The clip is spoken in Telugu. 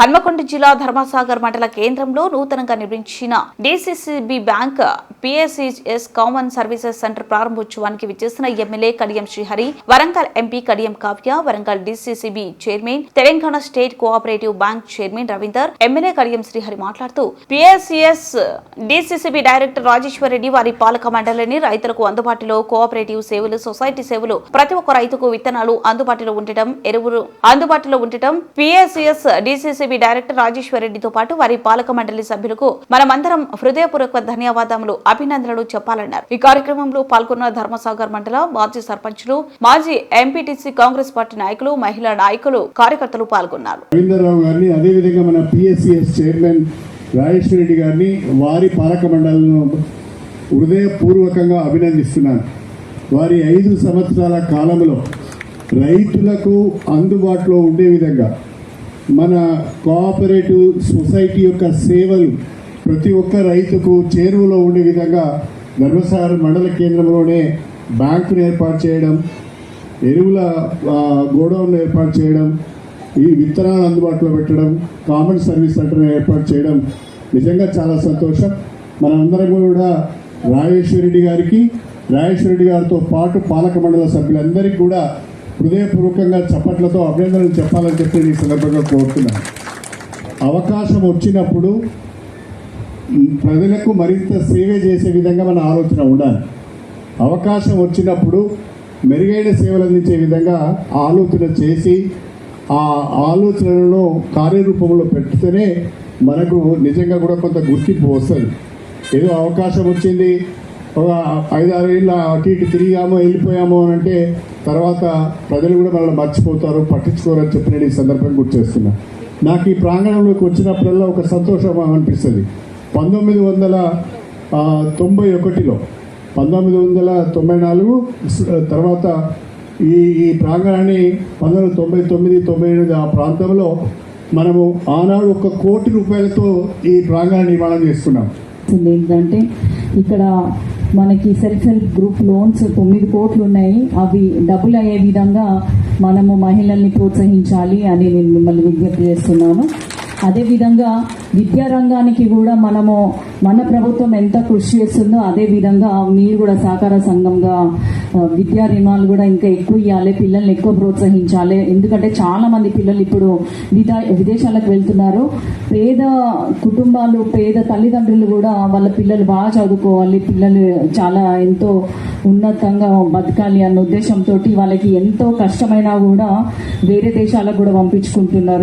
హన్మకొండ జిల్లా ధర్మసాగర్ మండల కేంద్రంలో నూతనంగా నిర్మించిన DCCB bank PSCS common services centre ప్రారంభోత్సవానికి విచ్చేసిన MLA Kadiyam Srihari Warangal MP Kadiyam Kavya Warangal DCCB chairman Telangana state cooperative bank chairman Ravinder MLA Kadiyam Srihari మాట్లాడుతూ PSCS DCCB director Rajeshwar Reddy వారి పాలక మండలిని రైతులకు అందుబాటులో కోఆపరేటివ్ సేవలు సొసైటీ సేవలు ప్రతి ఒక్క రైతుకు విత్తనాలు అందుబాటులో ఉండటం ఎరువులు అందుబాటులో ఉండటం పిఎస్సిఎస్ డిసిసిబి డైరెక్టర్ రాజేశ్వర్ రెడ్డితో పాటు వారి పాలక మండలి సభ్యులకు మనమందరం హృదయపూర్వక ధన్యవాదములు అభినందనలు చెప్పాలన్నారు. ఈ కార్యక్రమంలో పాల్గొన్న ధర్మసాగర్ మండల మాజీ సర్పంచులు మాజీ ఎంపీటీసీ కాంగ్రెస్ పార్టీ నాయకులు మహిళా నాయకులు కార్యకర్తలు పాల్గొన్నారు. రవీంద్రరావు గారిని అదేవిధంగా మన పిఎస్సిఎస్ చైర్మన్ రాజేశ్వర రెడ్డి గారిని వారి పాలక మండలను హృదయపూర్వకంగా అభినందిస్తున్నాను. వారి ఐదు సంవత్సరాల కాలంలో రైతులకు అందుబాటులో ఉండే విధంగా మన కోఆపరేటివ్ సొసైటీ యొక్క సేవలు ప్రతి ఒక్క రైతుకు చేరువలో ఉండే విధంగా ధర్మసాగర్ మండల కేంద్రంలోనే బ్యాంకును ఏర్పాటు చేయడం ఎరువుల ఆ, గోడౌన్ ఏర్పాటు చేయడం ఈ విత్తనాలు అందుబాటులో పెట్టడం కామన్ సర్వీస్ సెంటర్ ఏర్పాటు చేయడం నిజంగా చాలా సంతోషం. మనందరం కూడా రాజేశ్వరరెడ్డి గారికి రాజేశ్వరరెడ్డి గారితో పాటు పాలక మండల సభ్యులందరికీ కూడా హృదయపూర్వకంగా చప్పట్లతో అభినందనలు చెప్పాలని చెప్పి ఈ సందర్భంగా కోరుతున్నాను. అవకాశం వచ్చినప్పుడు ప్రజలకు మరింత సేవ చేసే విధంగా మన ఆలోచన ఉండాలి. అవకాశం వచ్చినప్పుడు మెరుగైన సేవలు అందించే విధంగా ఆలోచన చేసి ఆ ఆలోచనలను కార్యరూపంలో పెడితేనే మనకు నిజంగా కూడా కొంత గుర్తింపు వస్తుంది. ఏదో అవకాశం వచ్చింది ఐదారు ఏళ్ళ అటు ఇటు తిరిగామో వెళ్ళిపోయామో అని అంటే తర్వాత ప్రజలు కూడా మనల్ని మర్చిపోతారు పట్టించుకోరని చెప్పి ఈ సందర్భంగా గుర్తు చేస్తున్నా. నాకు ఈ ప్రాంగణంలోకి వచ్చినప్పుడల్లా ఒక సంతోషం అనిపిస్తుంది. పంతొమ్మిది వందల తొంభై ఒకటిలో పంతొమ్మిది వందల తొంభై నాలుగు తర్వాత ఈ ఈ ప్రాంగణాన్ని పంతొమ్మిది వందల తొంభై తొమ్మిది తొంభై ఎనిమిది ఆ ప్రాంతంలో మనము ఆనాడు ఒక కోటి రూపాయలతో ఈ ప్రాంగణ నిర్మాణం చేస్తున్నాం. ఏంటంటే ఇక్కడ మనకి సెల్ఫ్ హెల్ప్ గ్రూప్ లోన్స్ తొమ్మిది కోట్లు ఉన్నాయి. అవి డబుల్ అయ్యే విధంగా మనము మహిళల్ని ప్రోత్సహించాలి అని నేను మిమ్మల్ని విజ్ఞప్తి చేస్తున్నాను. అదేవిధంగా విద్యారంగానికి కూడా మనము మన ప్రభుత్వం ఎంత కృషి చేస్తుందో అదే విధంగా మీరు కూడా సహకార సంఘంగా విద్యా రుణాలు కూడా ఇంకా ఎక్కువ ఇవ్వాలి పిల్లల్ని ఎక్కువ ప్రోత్సహించాలి. ఎందుకంటే చాలా మంది పిల్లలు ఇప్పుడు విదా విదేశాలకు వెళ్తున్నారు. పేద కుటుంబాలు పేద తల్లిదండ్రులు కూడా వాళ్ళ పిల్లలు బాగా చదువుకోవాలి పిల్లలు చాలా ఎంతో ఉన్నతంగా బతకాలి అన్న ఉద్దేశంతో వాళ్ళకి ఎంతో కష్టమైనా కూడా వేరే దేశాలకు కూడా పంపించుకుంటున్నారు.